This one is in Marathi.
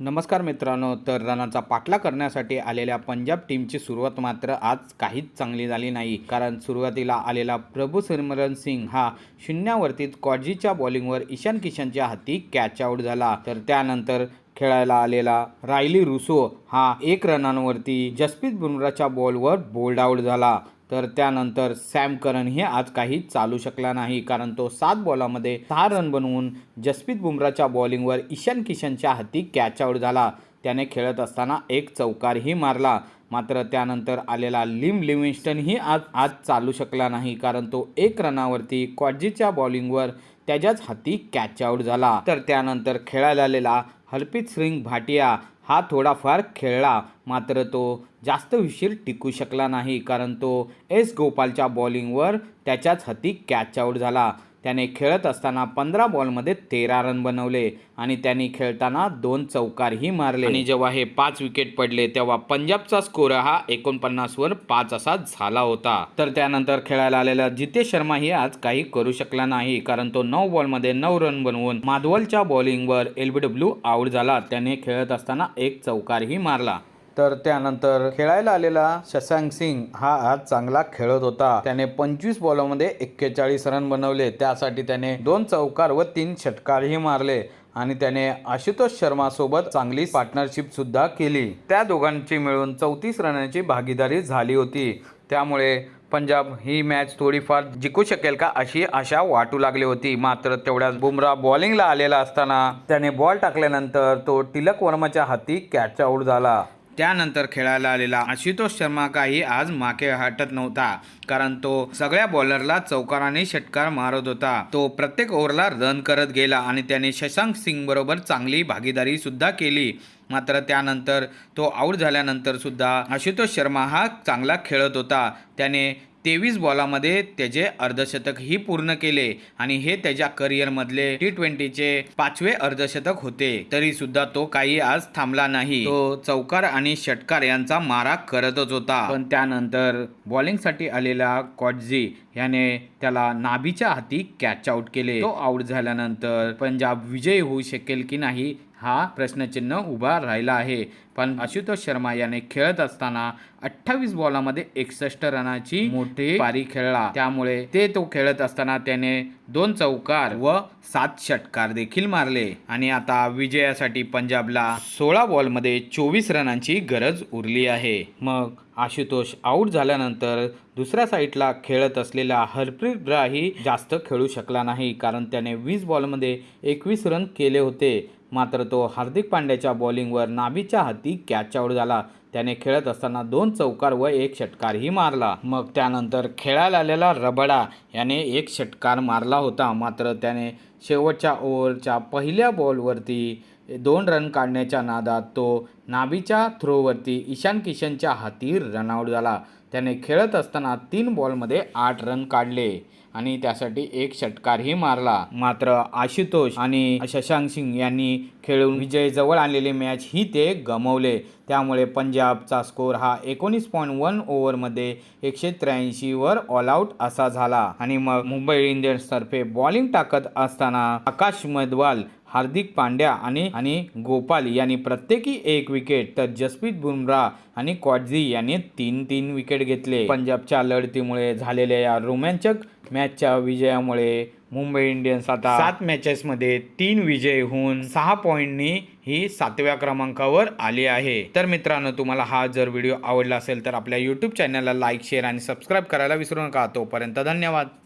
नमस्कार मित्रांनो तर रनाचा पाठला करण्यासाठी आलेल्या पंजाब टीमची सुरुवात मात्र आज काहीच चांगली झाली नाही. कारण सुरुवातीला आलेला प्रभू सिमरन सिंग हा शून्यावरतीच कॉजीच्या बॉलिंगवर ईशान किशनच्या हाती कॅच आऊट झाला. तर त्यानंतर खेळायला आलेला रायली रुसो हा एक रनांवरती जसप्रीत बुमराच्या बॉलवर बोल्ड आऊट झाला. तर त्यानंतर सॅम करनही आज काही चालू शकला नाही कारण तो सात बॉलामध्ये सहा रन बनवून जसप्रीत बुमराच्या बॉलिंगवर ईशान किशनच्या हाती कॅच आऊट झाला. त्याने खेळत असताना एक चौकारही मारला. मात्र त्यानंतर आलेला लिम लिव्हिंग्स्टनही आज आज चालू शकला नाही कारण तो एक रनावरती क्वाडजीच्या बॉलिंगवर त्याच्याच हाती कॅच आऊट झाला. तर त्यानंतर खेळायला आलेला हरप्रीत सिंग भाटिया हा थोडाफार खेळला. मात्र तो जास्त उशीर टिकू शकला नाही कारण तो एस गोपालच्या बॉलिंगवर त्याच्याच हाती कॅच आऊट झाला. त्याने खेळत असताना पंधरा बॉलमध्ये तेरा रन बनवले आणि त्यांनी खेळताना दोन चौकारही मारले. आणि जेव्हा हे पाच विकेट पडले तेव्हा पंजाबचा स्कोर हा एकोणपन्नासवर पाच असा झाला होता. तर त्यानंतर खेळायला आलेला जितेश शर्माही आज काही करू शकला नाही कारण तो नऊ बॉलमध्ये नऊ रन बनवून माधवलच्या बॉलिंगवर एलबीडब्ल्यू आऊट झाला. त्याने खेळत असताना एक चौकारही मारला. तर त्यानंतर खेळायला आलेला शशांक सिंग हा आज चांगला खेळत होता. त्याने पंचवीस बॉलमध्ये एक्केचाळीस रन बनवले. त्यासाठी त्याने दोन चौकार व तीन षटकारही मारले आणि त्याने आशुतोष शर्मा सोबत चांगली पार्टनरशिप सुद्धा केली. त्या दोघांची मिळून चौतीस रनांची भागीदारी झाली होती. त्यामुळे पंजाब ही मॅच थोडीफार जिंकू शकेल का अशी आशा वाटू लागली होती. मात्र तेवढ्याच बुमरा बॉलिंगला आलेला असताना त्याने बॉल टाकल्यानंतर तो टिलक वर्माच्या हाती कॅच आऊट झाला. त्यानंतर खेळायला आलेला आशुतोष शर्मा काही आज मागे हटत नव्हता कारण तो सगळ्या बॉलरला चौकाराने षटकार मारत होता. तो प्रत्येक ओव्हरला रन करत गेला आणि त्याने शशांक सिंग बरोबर चांगली भागीदारी सुद्धा केली. मात्र त्यानंतर तो आऊट झाल्यानंतर सुद्धा आशुतोष शर्मा हा चांगला खेळत होता. त्याने तेवीस बॉलामध्ये त्याचे अर्धशतकही पूर्ण केले आणि हे त्याच्या करिअरमधले टी ट्वेंटीचे पाचवे अर्धशतक होते. तरी सुद्धा तो काही आज थांबला नाही. तो चौकार आणि षटकार यांचा मारा करतच होता. पण त्यानंतर बॉलिंगसाठी आलेला कॉटजी याने त्याला नाभीच्या हाती कॅच आउट केले. तो आऊट झाल्यानंतर पंजाब विजयी होऊ शकेल की नाही हा प्रश्नचिन्ह उभा राहिला आहे. पण आशुतोष शर्मा याने खेळत असताना अठ्ठावीस बॉलामध्ये एकसष्ट रनाची मोठी पारी खेळला. त्यामुळे ते तो खेळत असताना त्याने दोन चौकार व सात षटकार देखील मारले. आणि आता विजयासाठी पंजाबला सोळा बॉलमध्ये चोवीस रनांची गरज उरली आहे. मग आशुतोष आऊट झाल्यानंतर दुसऱ्या साईडला खेळत असलेला हरप्रीत ब्राही जास्त खेळू शकला नाही. कारण त्याने वीस बॉलमध्ये एकवीस रन केले होते. मात्र तो हार्दिक पांड्याच्या बॉलिंगवर नाभीच्या हाती कॅच आऊट झाला. त्याने खेळत असताना दोन चौकार व एक षटकारही मारला. मग त्यानंतर खेळायला आलेला रबडा याने एक षटकार मारला होता. मात्र त्याने शेवटच्या ओव्हरच्या पहिल्या बॉलवरती दोन रन काढण्याच्या नादात तो नाभीच्या थ्रोवरती ईशान किशनच्या हाती रनआउट झाला. त्याने खेळत असताना तीन बॉलमध्ये आठ रन काढले आणि त्यासाठी एक षटकारही मारला. मात्र आशुतोष आणि शशांक सिंग यांनी खेळून विजय जवळ आणलेले मॅच ही ते गमवले. त्यामुळे पंजाबचा स्कोर हा एकोणीस पॉईंट वन ओव्हरमध्ये एकशे त्र्याऐंशीवर ऑल आऊट असा झाला. आणि मग मुंबई इंडियन्सतर्फे बॉलिंग टाकत असताना आकाश मधवाल हार्दिक पांड्या आणि आणि गोपाल यांनी प्रत्येकी एक विकेट तर जसप्रीत बुमराह आणि कॉटझी यांनी तीन तीन विकेट घेतले. पंजाबच्या लढतीमुळे झालेल्या या रोमांचक मॅचच्या विजयामुळे मुंबई इंडियन्स आता सात मॅचेसमध्ये तीन विजय होऊन सहा पॉईंटनी ही सातव्या क्रमांकावर आली आहे. तर मित्रांनो तुम्हाला हा जर व्हिडिओ आवडला असेल तर आपल्या यूट्यूब चॅनलला लाईक शेअर आणि सबस्क्राईब करायला विसरू नका. तोपर्यंत धन्यवाद.